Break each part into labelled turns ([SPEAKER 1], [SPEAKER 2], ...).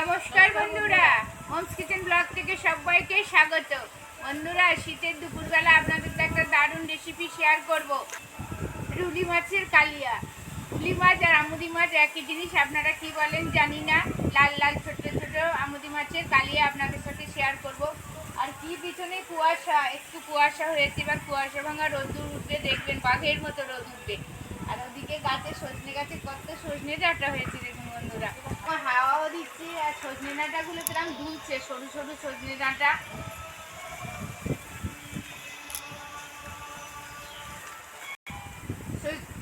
[SPEAKER 1] নমস্কার বন্ধুরা। Holmes kitchen blog থেকে সবাইকে স্বাগত। বন্ধুরা, শীতের দুপুরবেলা আপনাদের একটা দারুণ রেসিপি শেয়ার করব। রুলি মাছের কালিয়া। রুলি মাছ আর আমুদি মাছ একই জিনিস, আপনারা কি বলেন জানি না। লাল লাল, ছোট ছোট আমুদি মাছের কালিয়া আপনাদের সাথে শেয়ার করব। আর কি পিছনে কুয়াশা, একটু কুয়াশা হয়েছে, এবার কুয়াশা ভাঙা রোদ্দুর উঠবে, দেখবেন বাঘের মতো রোদ উঠবে। আর ওদিকে গাছে সজনে গাছে কত সজনে ডাঁটা হয়েছে দেখুন বন্ধুরা। হাওয়াও দিচ্ছে, আর সজনে ডাঁটাগুলো কিরম দুলছে, সরু সরু সজনে ডাঁটা।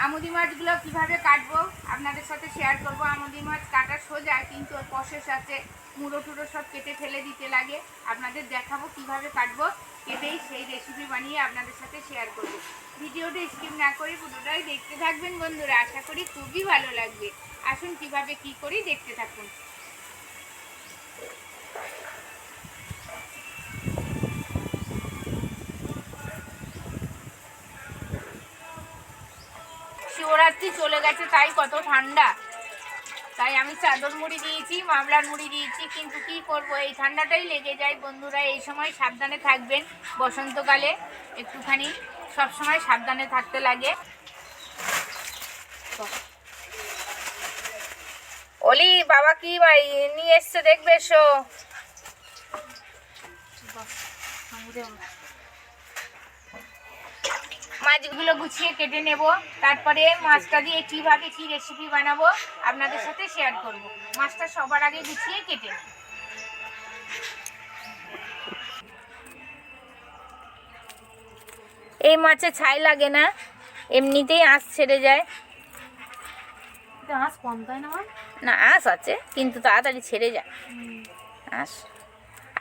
[SPEAKER 1] আমুদি মাছগুলো কীভাবে কাটবো, আপনাদের সাথে শেয়ার করব। আমুদি মাছ কাটা সোজা, কিন্তু ওর প্রসেস আছে। মুড়ো টুড়ো সব কেটে ফেলে দিতে লাগে। আপনাদের দেখাবো কীভাবে কাটবো, কেটেই সেই রেসিপি বানিয়ে আপনাদের সাথে শেয়ার করব। ভিডিওটা স্কিপ না করে পুরোটাই দেখতে থাকবেন বন্ধুরা। আশা করি খুবই ভালো লাগবে। আসুন কীভাবে কি করি দেখতে থাকুন। শিবরাত্রি চলে গেছে, তাই কত ঠান্ডা। তাই আমি চাদর মুড়ি দিয়েছি, মামলার মুড়ি দিয়েছি, কিন্তু কি করব? এই ঠান্ডাটাই লেগে যায় বন্ধুরা, এই সময় সাবধানে থাকবেন বসন্তকালে, একটুখানি সব সময় সাবধানে থাকতে লাগে। অলি, বাবা কি ভাই? নিয়ে এসছে, দেখবে এসো। মাছগুলো গুছিয়ে কেটে নেব। তারপরে মাছটা দিয়ে কীভাবে কি রেসিপি বানাবো আপনাদের সাথে শেয়ার করব। মাছটা সবার আগে গুছিয়ে কেটে এই মাছে ছাই লাগে না, এমনিতেই আঁশ ছেড়ে যায়।
[SPEAKER 2] আঁশ কম তাই না
[SPEAKER 1] না আঁশ আছে কিন্তু তাড়াতাড়ি ছেড়ে যায় আঁশ।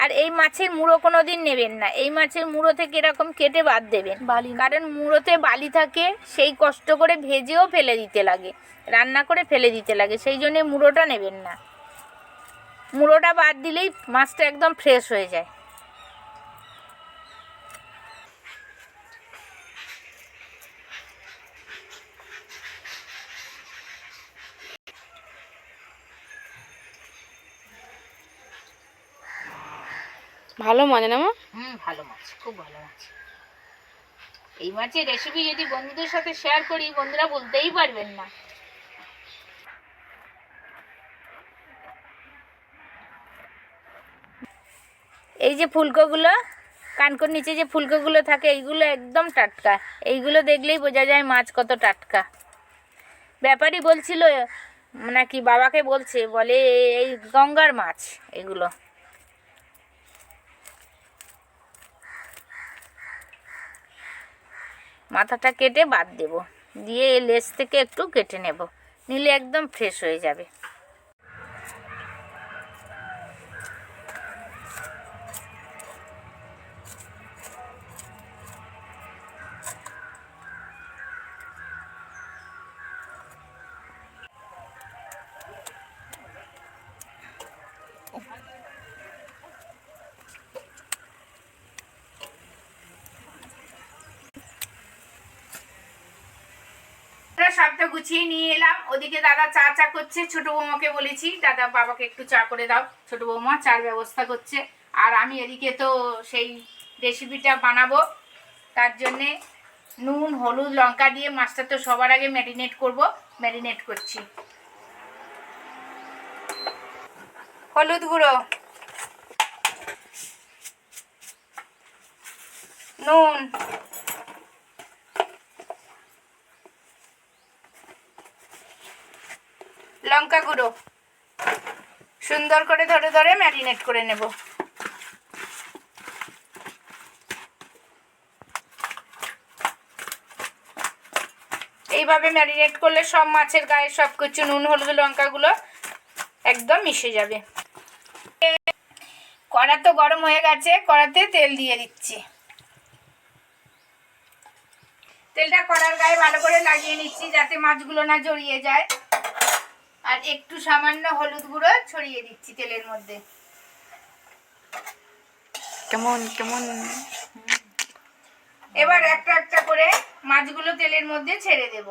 [SPEAKER 1] আর এই মাছের মুড়ো কোনো দিন নেবেন না। এই মাছের মুড়ো থেকে এরকম কেটে বাদ দেবেন।
[SPEAKER 2] বালি
[SPEAKER 1] কারণ মুড়োতে বালি থাকে সেই কষ্ট করে ভেজেও ফেলে দিতে লাগে। রান্না করে ফেলে দিতে লাগে সেই জন্যে মুড়োটা নেবেন না। মুড়োটা বাদ দিলেই মাছটা একদম ফ্রেশ হয়ে যায়।
[SPEAKER 2] ভালো মানে না মা?
[SPEAKER 1] হুম ভালো মাছ খুব ভালো মাছ। এই মাছের রেসিপি যদি বন্ধুদের সাথে শেয়ার করি বন্ধুরা বলতেই পারবেন না। এই যে ফুলকোগুলো কানকোর নিচে যে ফুলকোগুলো থাকে এইগুলো একদম টাটকা। এইগুলো দেখলেই বোঝা যায় মাছ কত টাটকা। ব্যাপারই বলছিল নাকি বাবাকে বলছে বলে এই গঙ্গার মাছ এগুলো। মাথাটা কেটে বাদ দেব। দিয়ে এই লেস থেকে একটু কেটে নেব। নিলে একদম ফ্রেশ হয়ে যাবে। আমরা গুছিয়ে নিয়ে এলাম। ওদিকে দাদা চা চা করছে। ছোট বৌমাকে বলেছি, দাদা, বাবাকে একটু চা করে দাও। ছোট বৌমা চার ব্যবস্থা করছে। আর আমি এদিকে তো সেই রেসিপিটা বানাবো। তার জন্যে নুন, হলুদ, লঙ্কা দিয়ে মাছটা তো সবার আগে ম্যারিনেট করব। ম্যারিনেট করছি। হলুদ গুঁড়ো। নুন। লঙ্কা গুঁড়ো। সুন্দর করে ধরে ধরে ম্যারিনেট করে নেব। এইভাবে ম্যারিনেট করলে সব মাছের গায়ে সব কিছু নুন, হলুদ লঙ্কাগুলো একদম মিশে যাবে। কড়া তো গরম হয়ে গেছে, কড়াতে তেল দিয়ে দিচ্ছি। তেলটা কড়ার গায়ে ভালো করে লাগিয়ে নিচ্ছি যাতে মাছগুলো না জড়িয়ে যায়। আর একটু সামান্য হলুদ গুঁড়ো ছড়িয়ে দিচ্ছি তেলের মধ্যে।
[SPEAKER 2] কেমন কেমন?
[SPEAKER 1] এবার একটা একটা করে মাছগুলো তেলের মধ্যে ছেড়ে দেব।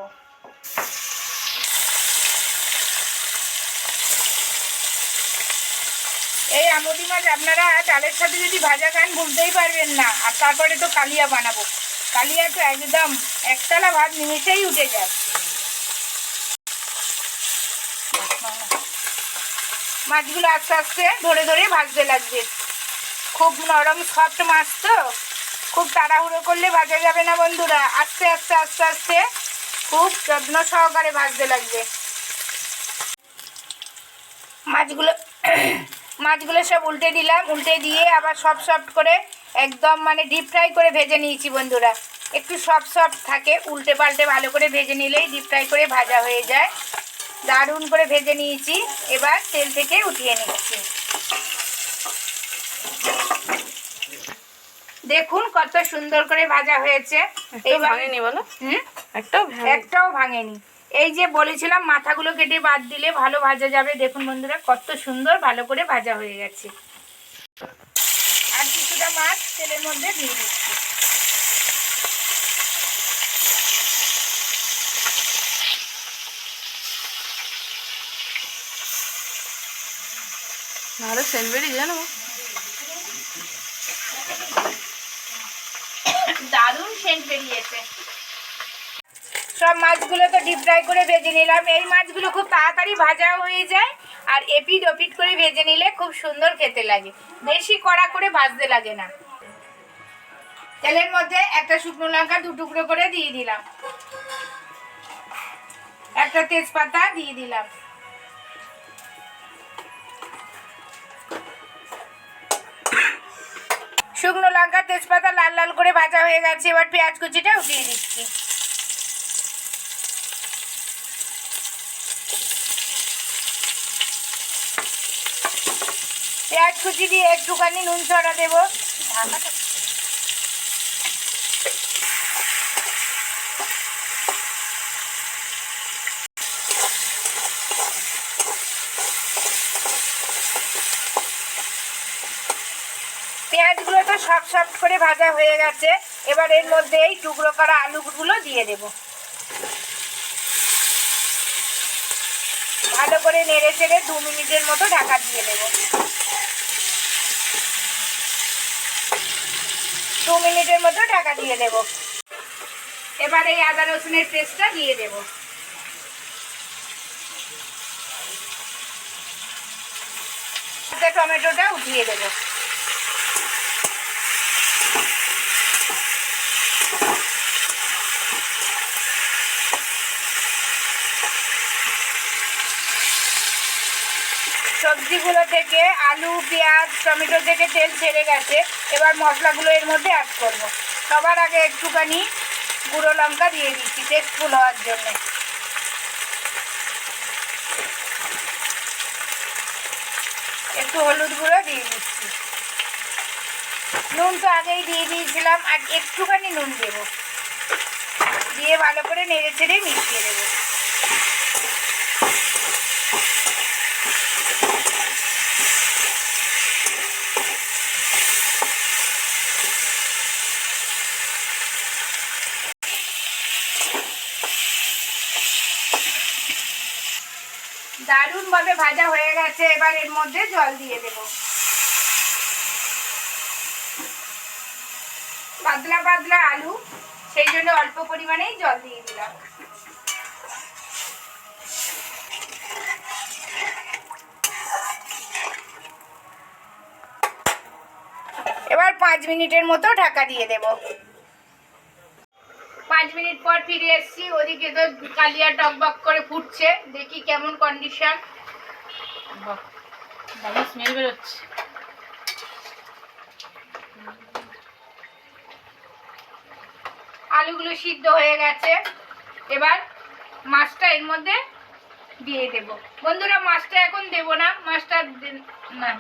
[SPEAKER 1] এই আমুদি মাছ আপনারা ডালের সাথে যদি ভাজা খান ভুলতেই পারবেন না। আর তারপরে তো কালিয়া বানাবো। কালিয়া তো একদম একতলা ভাত নিমিশেই উঠে যায়। মাছগুলো আস্তে আস্তে ধরে ধরে ভাজতে লাগবে। খুব নরম, সফট মাছ তো। খুব তাড়াহুড়ো করলে ভাজা যাবে না বন্ধুরা। আস্তে আস্তে আস্তে আস্তে খুব যত্ন সহকারে ভাজতে লাগবে। মাছগুলো মাছগুলো সব উল্টে দিলাম। উল্টে দিয়ে আবার সফট সফট করে একদম মানে ডিপ ফ্রাই করে ভেজে নিয়েছি বন্ধুরা। একটু সফট সফট থাকে। উল্টে পাল্টে ভালো করে ভেজে নিলেই ডিপ ফ্রাই করে ভাজা হয়ে যায়। দারুণ করে ভেজে নিয়েছি। এবার তেল থেকে উঠিয়ে নিচ্ছি। দেখুন কত সুন্দর করে ভাজা হয়েছে।
[SPEAKER 2] ভাঙেনি বলো? একটাও
[SPEAKER 1] ভাঙেনি। এই যে বলেছিলাম মাথাগুলো কেটে বাদ দিলে ভালো ভাজা যাবে। দেখুন বন্ধুরা কত সুন্দর ভালো করে ভাজা হয়ে গেছে। আর কিছুটা মাছ তেলের মধ্যে দিয়ে দিচ্ছি।
[SPEAKER 2] নাহলে সেন্ট বেরিয়ে জানো
[SPEAKER 1] দারুণ সেন্ট বেরিয়েছে। সব মাছগুলো তো ডিপ ফ্রাই করে ভেজে নিলাম। এই মাছগুলো খুব তাড়াতাড়ি ভাজা হয়ে যায় আর এপিট ওপিট করে ভেজে নিলে খুব সুন্দর খেতে লাগে। বেশি কড়া করে ভাজতে লাগে না। তেলের মধ্যে একটা শুকনো লঙ্কা দু টুকরো করে দিয়ে দিলাম। একটা তেজপাতা দিয়ে দিলাম। শুকনো লঙ্কা, তেজপাতা লাল লাল করে ভাজা হয়ে গেছে, এবার পেঁয়াজ কুচিটা উঠিয়ে দিচ্ছি। পেঁয়াজ কুচি দিয়ে একটুখানি নুন ছড়া দেবো। পেঁয়াজগুলো তো সব সব করে ভাজা হয়ে গেছে। এবার এর মধ্যে এই টুকরো করা আলুগুলো দিয়ে দেব। ভালো করে নেড়ে চেড়ে দু মিনিটের মতো ঢাকা দিয়ে দেব। দু মিনিটের মতো ঢাকা দিয়ে দেব। এবার এই আদা রসুনের পেস্টটা দিয়ে দেব। টমেটোটা উঠিয়ে দেবো। সবজিগুলো থেকে আলু, পেঁয়াজ, টমেটো থেকে তেল ছেড়ে গেছে। এবার মশলাগুলো এর মধ্যে অ্যাড করব। সবার আগে একটুখানি গুঁড়ো লঙ্কা দিয়ে দিচ্ছি টেস্টফুল হওয়ার জন্য। একটু হলুদ গুঁড়ো দিয়ে দিচ্ছি। নুন তো আগেই দিয়ে দিয়েছিলাম, আর একটুখানি নুন দেবো। দিয়ে ভালো করে নেড়ে ছেড়ে মিশিয়ে দেবো। দারুণভাবে ভাজা হয়ে গেছে, এবার এর মধ্যে জল দিয়ে দেব। পাতলা পাতলা আলু, সেই জন্য অল্প পরিমাণেই জল দিয়ে দিলাম। এবার পাঁচ মিনিটের মতো ঢাকা দিয়ে দেব। পাঁচ মিনিট পর ফিরে এসেছি। ওদিকে তো কালিয়া টকবক করে ফুটছে। দেখি কেমন কন্ডিশন
[SPEAKER 2] স্মেল বেরোচ্ছে।
[SPEAKER 1] আলুগুলো সিদ্ধ হয়ে গেছে। এবার মাছটা এর মধ্যে দিয়ে দেব। বন্ধুরা, মাছটা এখন দেব না। মাছটা না।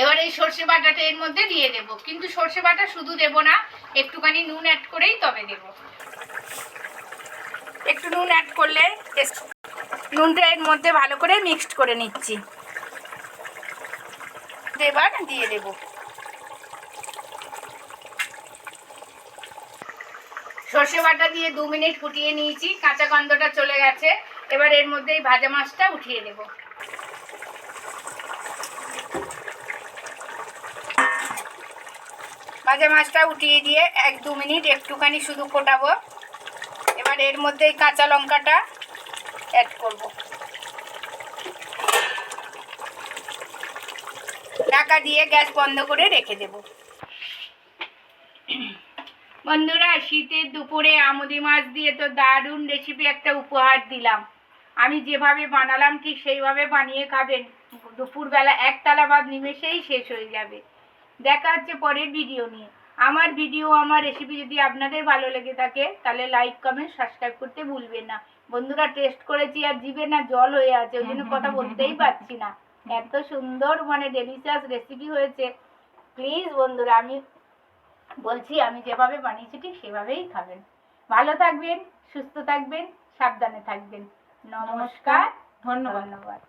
[SPEAKER 1] এবার এই সর্ষে বাটাটা এর মধ্যে দিয়ে দেব। কিন্তু সর্ষে বাটা শুধু দেব না একটুখানি নুন অ্যাড করেই তবে দেব। একটু নুন অ্যাড করলে নুনটা এর মধ্যে ভালো করে মিক্সড করে নিচ্ছি। এবার দিয়ে দেবো। সর্ষে বাটা দিয়ে দু মিনিট ফুটিয়ে নিয়েছি, কাঁচা গন্ধটা চলে গেছে। এবার এর মধ্যে এই ভাজা মাছটা উঠিয়ে দেব। ভাজা মাছটা উঠিয়ে দিয়ে এক দু মিনিট একটুখানি শুধু ফোটাবো। এবার এর মধ্যে এই কাঁচা লঙ্কাটা অ্যাড করব। ঢাকা দিয়ে গ্যাস বন্ধ করে রেখে দেব। বন্ধুরা, শীতের দুপুরে আমুদি মাছ দিয়ে তো দারুণ রেসিপি একটা উপহার দিলাম। আমি যেভাবে বানালাম ঠিক সেইভাবে বানিয়ে খাবেন। দুপুরবেলা একতলা ভাত নিমেষেই শেষ হয়ে যাবে। দেখা হচ্ছে পরের ভিডিও নিয়ে। আমার ভিডিও আমার রেসিপি যদি আপনাদের ভালো লেগে থাকে তাহলে লাইক কমেন্ট সাবস্ক্রাইব করতে ভুলবেন না। বন্ধুরা টেস্ট করেছি আর জিভে না জল হয়ে আছে ওই জন্য কথা বলতেই পারছি না। এত সুন্দর মানে ডেলিশিয়াস রেসিপি হয়েছে। প্লিজ বন্ধুরা আমি বলছি আমি যেভাবে বানিয়েছি ঠিক সেভাবেই খাবেন। ভালো থাকবেন সুস্থ থাকবেন সাবধানে থাকবেন। নমস্কার
[SPEAKER 2] ধন্যবাদ।
[SPEAKER 1] ধন্যবাদ।